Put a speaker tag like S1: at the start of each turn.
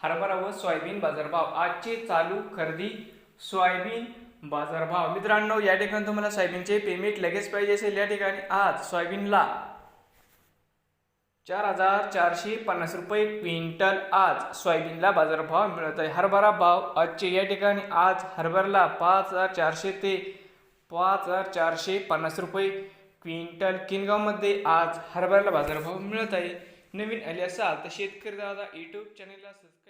S1: हरभरा व सोयाबीन बाजारभाव. आजचे चालू खरेदी सोयाबीन बाजारभाव. मित्रांनो या ठिकाणी तुम्हाला सोयाबीनचे पेमेंट लगेच पाहिजे असेल. या ठिकाणी आज सोयाबीनला चार हजार चारशे पन्नास रुपये क्विंटल आज सोयाबीनला बाजारभाव मिळत आहे हरभरा भाव आजचे या ठिकाणी आज हरभऱ्याला पाच हजार चारशे ते पाच हजार चारशे पन्नास रुपये क्विंटल. किनगावमध्ये आज हरभऱ्याला बाजारभाव मिळत आहे नवीन आले असाल तर शेतकरी दादा यूट्यूब चॅनेलला सबस्क्राईब